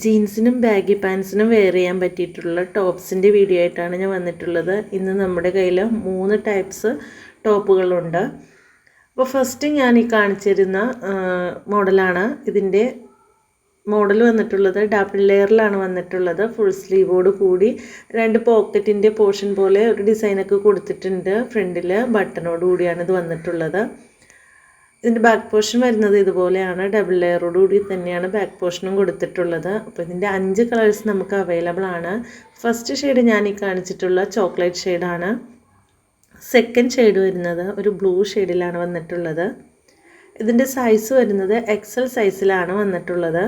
ജീൻസിനും baggy പാൻസിനും wear ചെയ്യാൻ പറ്റിയിട്ടുള്ള ടോപ്സിന്റെ video ആയിട്ടാണ് ഞാൻ വന്നിട്ടുള്ളത്. ഇന്ന് നമ്മുടെ കയ്യിൽ മൂന്ന് ടൈപ്സ് ടോപ്പുകളുണ്ട്. അപ്പോൾ ഫസ്റ്റ് ഞാൻ ഈ കാണിച്ചിരുന്ന മോഡലാണ്. ഇതിന്റെ മോഡൽ വന്നിട്ടുള്ളത് ഡബിൾ ലെയറിലാണ് വന്നിട്ടുള്ളത്. ഫുൾ സ്ലീവോട് കൂടി രണ്ട് പോക്കറ്റിന്റെ പോർഷൻ പോലെ ഒരു ഡിസൈനൊക്കെ കൊടുത്തിട്ടുണ്ട്. ഫ്രണ്ടിൽ ബട്ടണോട് കൂടിയാണ് ഇത് വന്നിട്ടുള്ളത്. ഇതിന്റെ ബാക്ക് പോർഷൻ വരുന്നത് ഇതുപോലെയാണ്. ഡബിൾ ലെയറോട് കൂടി തന്നെയാണ് ബാക്ക് പോർഷനും കൊടുത്തിട്ടുള്ളത്. അപ്പോൾ ഇതിന്റെ അഞ്ച് കളേഴ്സ് നമുക്ക് അവൈലബിൾ ആണ്. ഫസ്റ്റ് ഷെയ്ഡ് ഞാൻ ഈ കാണിച്ചിട്ടുള്ള ചോക്ലേറ്റ് ഷെയ്ഡാണ് സെക്കൻഡ് ഷെയ്ഡ് വരുന്നത് ഒരു ബ്ലൂ ഷെയ്ഡിലാണ് വന്നിട്ടുള്ളത്. ഇതിന്റെ സൈസ് വരുന്നത് എക്സൽ സൈസിലാണ് വന്നിട്ടുള്ളത്.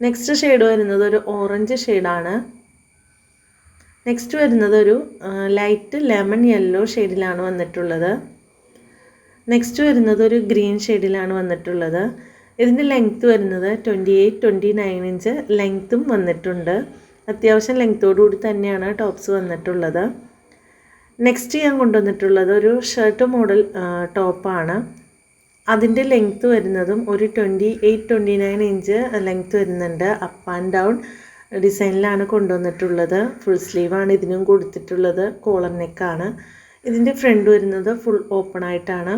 നെക്സ്റ്റ് ഷെയ്ഡ് വരുന്നത് ഒരു ഓറഞ്ച് ഷെയ്ഡാണ് നെക്സ്റ്റ് വരുന്നത് ഒരു ലൈറ്റ് ലെമൺ യെല്ലോ ഷെയ്ഡിലാണ് വന്നിട്ടുള്ളത്. നെക്സ്റ്റ് വരുന്നത് ഒരു ഗ്രീൻ ഷെയ്ഡിലാണ് വന്നിട്ടുള്ളത്. ഇതിന്റെ ലെങ്ത്ത് വരുന്നത് twenty eight twenty nine inch ലെങ്ത്തും വന്നിട്ടുണ്ട്. അത്യാവശ്യം ലെങ്ത്തോടുകൂടി തന്നെയാണ് ടോപ്സ് വന്നിട്ടുള്ളത്. നെക്സ്റ്റ് ഞാൻ കൊണ്ടുവന്നിട്ടുള്ളത് ഒരു ഷർട്ട് മോഡൽ ടോപ്പാണ് അതിന്റെ ലെങ്ത്ത് വരുന്നതും ഒരു twenty eight twenty nine inch length വരുന്നുണ്ട്. അപ്പ് ആൻഡ് ഡൗൺ ഡിസൈനിലാണ് കൊണ്ടുവന്നിട്ടുള്ളത്. ഫുൾ സ്ലീവാണ് ഇതിനും കൊടുത്തിട്ടുള്ളത്. കോളർ നെക്കാണ് ഇതിന്റെ ഫ്രണ്ട് വരുന്നത് ഫുൾ ഓപ്പൺ ആയിട്ടാണ്.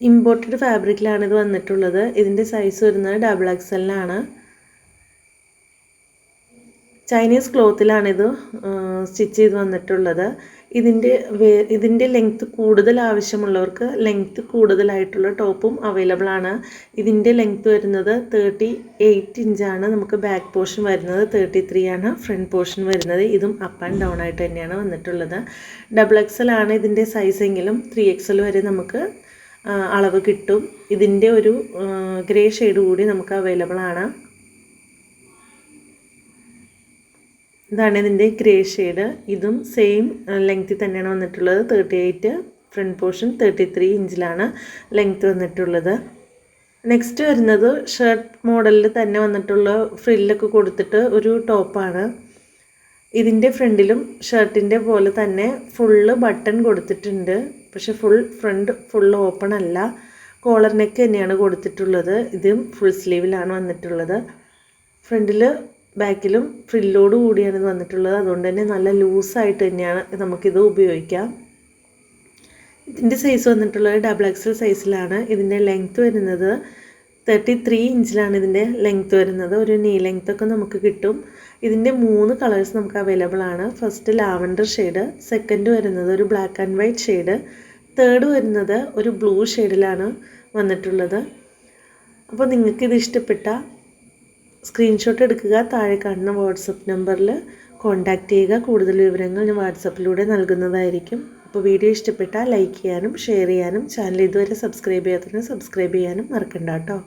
ഇമ്പോർട്ടഡ് ഫാബ്രിക്കിലാണ് ഇത് വന്നിട്ടുള്ളത്. ഇതിന്റെ സൈസ് വരുന്നത് ഡബിൾ എക്സ് എക്സലിനാണ് ചൈനീസ് ക്ലോത്തിലാണിത് സ്റ്റിച്ച് ചെയ്ത് വന്നിട്ടുള്ളത്. ഇതിന്റെ വേ ഇതിന്റെ ലെങ്ത്ത് കൂടുതൽ ആവശ്യമുള്ളവർക്ക് ലെങ്ത്ത് കൂടുതലായിട്ടുള്ള ടോപ്പും അവൈലബിൾ ആണ്. ഇതിന്റെ ലെങ്ത്ത് വരുന്നത് തേർട്ടി എയ്റ്റ് ഇഞ്ചാണ് നമുക്ക് ബാക്ക് പോർഷൻ വരുന്നത് തേർട്ടി ത്രീ ആണ്. ഫ്രണ്ട് പോർഷൻ വരുന്നത് ഇതും അപ്പ് ആൻഡ് ഡൗൺ ആയിട്ട് തന്നെയാണ് വന്നിട്ടുള്ളത്. ഡബിൾ എക്സൽ ആണ് ഇതിന്റെ സൈസെങ്കിലും ത്രീ എക്സൽ വരെ നമുക്ക് അളവ് കിട്ടും. ഇതിന്റെ ഒരു ഗ്രേ ഷെയ്ഡ് കൂടി നമുക്ക് അവൈലബിൾ ആണ്. ഇതാണ് ഇതിന്റെ ഗ്രേ ഷെയ്ഡ്. ഇതും സെയിം ലെങ്ത്തിൽ തന്നെയാണ് വന്നിട്ടുള്ളത്. Thirty eight front portion thirty three ഇഞ്ചിലാണ് length വന്നിട്ടുള്ളത്. നെക്സ്റ്റ് വരുന്നത് ഷർട്ട് മോഡലിൽ തന്നെ വന്നിട്ടുള്ള ഫ്രില്ലൊക്കെ കൊടുത്തിട്ട് ഒരു ടോപ്പാണ് ഇതിന്റെ ഫ്രണ്ടിലും ഷർട്ടിന്റെ പോലെ തന്നെ ഫുള്ള് ബട്ടൺ കൊടുത്തിട്ടുണ്ട്. പക്ഷെ ഫുൾ ഫ്രണ്ട് ഫുൾ ഓപ്പൺ അല്ല. കോളർ നെക്ക് തന്നെയാണ് കൊടുത്തിട്ടുള്ളത്. ഇതും ഫുൾ സ്ലീവിലാണ് വന്നിട്ടുള്ളത്. ഫ്രണ്ടിൽ ബാക്കിലും ഫ്രില്ലോട് കൂടിയാണ് ഇത് വന്നിട്ടുള്ളത്. അതുകൊണ്ട് തന്നെ നല്ല ലൂസായിട്ട് തന്നെയാണ് നമുക്കിത് ഉപയോഗിക്കാം. ഇതിന്റെ സൈസ് വന്നിട്ടുള്ളത് ഡബിൾ എക്സൽ സൈസിലാണ് ഇതിന്റെ ലെങ്ത്ത് വരുന്നത് തേർട്ടി ത്രീ ഇഞ്ചിലാണ് ഇതിന്റെ ലെങ്ത്ത് വരുന്നത്. ഒരു നീ ലെങ്ത്ത് ഒക്കെ നമുക്ക് കിട്ടും. ഇതിന്റെ മൂന്ന് കളേഴ്സ് നമുക്ക് അവൈലബിൾ ആണ്. ഫസ്റ്റ് ലാവൻഡർ ഷെയ്ഡ് സെക്കൻഡ് വരുന്നത് ഒരു black and white shade third വരുന്നത് ഒരു ബ്ലൂ ഷെയ്ഡിലാണ് വന്നിട്ടുള്ളത്. അപ്പോൾ നിങ്ങൾക്കിത് ഇഷ്ടപ്പെട്ട സ്ക്രീൻഷോട്ട് എടുക്കുക. താഴെ കാണുന്ന വാട്സപ്പ് നമ്പറിൽ കോൺടാക്റ്റ് ചെയ്യുക. കൂടുതൽ വിവരങ്ങൾ ഞാൻ വാട്സപ്പിലൂടെ നൽകുന്നതായിരിക്കും. അപ്പോൾ വീഡിയോ ഇഷ്ടപ്പെട്ടാൽ ലൈക്ക് ചെയ്യാനും ഷെയർ ചെയ്യാനും ചാനൽ ഇതുവരെ സബ്സ്ക്രൈബ് ചെയ്യാത്തതിന് സബ്സ്ക്രൈബ് ചെയ്യാനും മറക്കണ്ട കേട്ടോ.